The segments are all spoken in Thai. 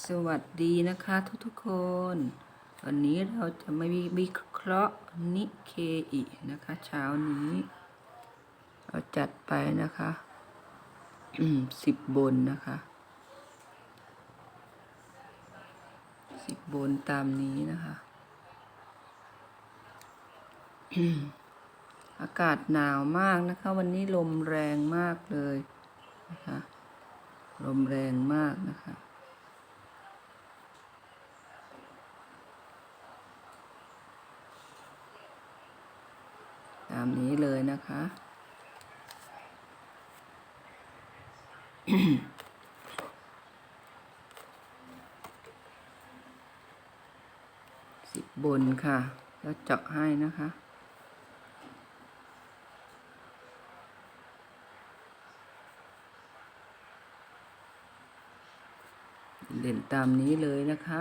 สวัสดีนะคะทุกทุกๆคน วันนี้เราจะมาวิเคราะห์นิเคอินะคะเช้านี้ เราจัดไปนะคะสิบบนนะคะสิบบนตามนี้นะคะอากาศหนาวมากนะคะ วันนี้ลมแรงมากเลยนะคะลมแรงมากนะคะามนี้เลยนะคะ สิบบนค่ะ แล้วเจาะให้นะคะเด่นตามนี้เลยนะคะ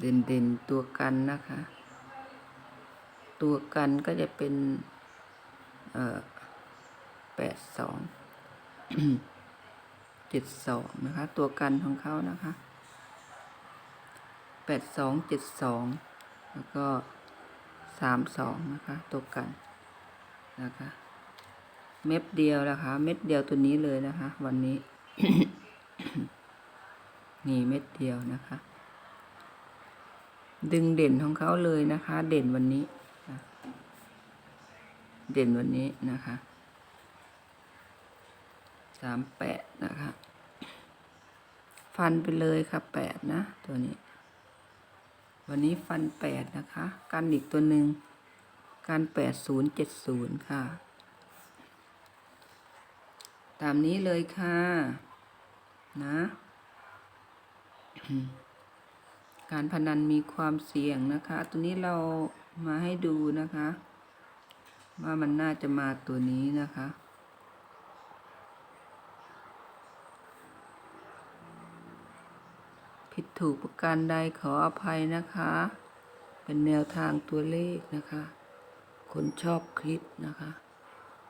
เด่นเด่นๆตัวกันนะคะ ตัวกันก็จะเป็นเอ่อแปดสองเจ็ดสองนะคะ ตัวกันของเขานะคะแปดสองเจ็ดสองแล้วก็สามสองนะคะ ตัวกันนะคะเม็ดเดียวนะคะ เม็ดเดียวตัวนี้เลยนะคะ วันนี้ นี่เม็ดเดียวนะคะ ดึงเด่นของเขาเลยนะคะ เด่นวันนี้ เด่นวันนี้นะคะสามแปดนะคะ ฟันไปเลยค่ะแปดนะ ตัวนี้ วันนี้ฟันแปดนะคะ กันอีกตัวหนึ่งกันแปดศูนย์เจ็ดศูนย์ค่ะ ตามนี้เลยค่ะ นะ การพนันมีความเสี่ยงนะคะ ตัวนี้เรามาให้ดูนะคะ ว่ามันน่าจะมาตัวนี้นะคะ ผิดถูกประการใดขออภัยนะคะ เป็นแนวทางตัวเลขนะคะ คนชอบคลิปนะคะ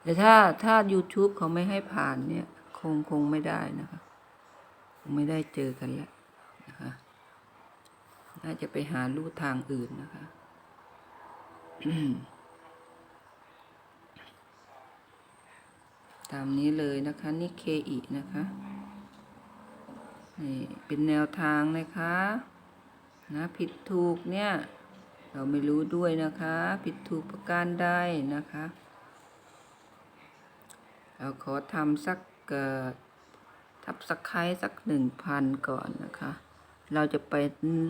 แต่ถ้าถ้า YouTube เขาไม่ให้ผ่านเนี่ย คงคงไม่ได้นะคะ คงไม่ได้เจอกันแล้วนะคะ น่าจะไปหาลู่ทางอื่นนะคะ ตามนี้เลยนะคะนี่เคอีนะคะนี่เป็นแนวทางนะคะนะผิดถูกเนี่ยเราไม่รู้ด้วยนะคะ ผิดถูกประการใดนะคะ เราขอทำสักเอ่อทับสักไคร้สักหนึ่งพันก่อนนะคะ เราจะไป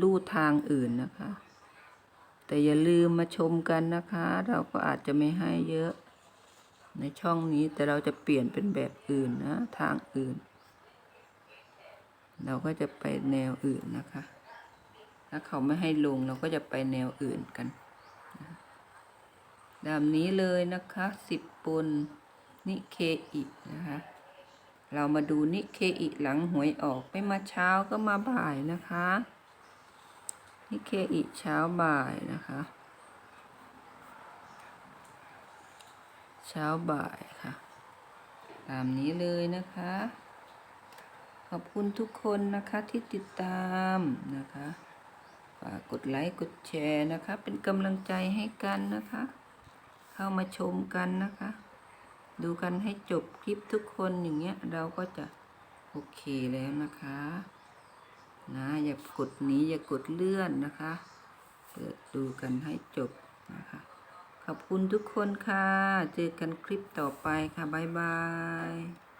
ลู่ทางอื่นนะคะ แต่อย่าลืมมาชมกันนะคะ เราก็อาจจะไม่ให้เยอะ ในช่องนี้แต่เราจะเปลี่ยนเป็นแบบอื่นนะทางอื่น เราก็จะไปแนวอื่นนะคะ ถ้าเขาไม่ให้ลงเราก็จะไปแนวอื่นกันดามนี้เลยนะคะสิบปนนิเคอินะคะ เรามาดูนิเคอิหลังหวยออกไม่มาเช้าก็มาบ่ายนะคะ นิเคอิเช้าบ่ายนะคะ เช้าบ่ายค่ะ ตามนี้เลยนะคะ ขอบคุณทุกคนนะคะที่ติดตามนะคะฝากกดไลค์กดแชร์นะคะ เป็นกำลังใจให้กันนะคะ เข้ามาชมกันนะคะ ดูกันให้จบคลิปทุกคนอย่างเงี้ยเราก็จะโอเคแล้วนะคะนะอย่ากดหนี้อย่ากดเลื่อนนะคะ เปิดดูกันให้จบนะคะ ขอบคุณทุกคนค่ะ เจอกันคลิปต่อไปค่ะ บ๊ายบาย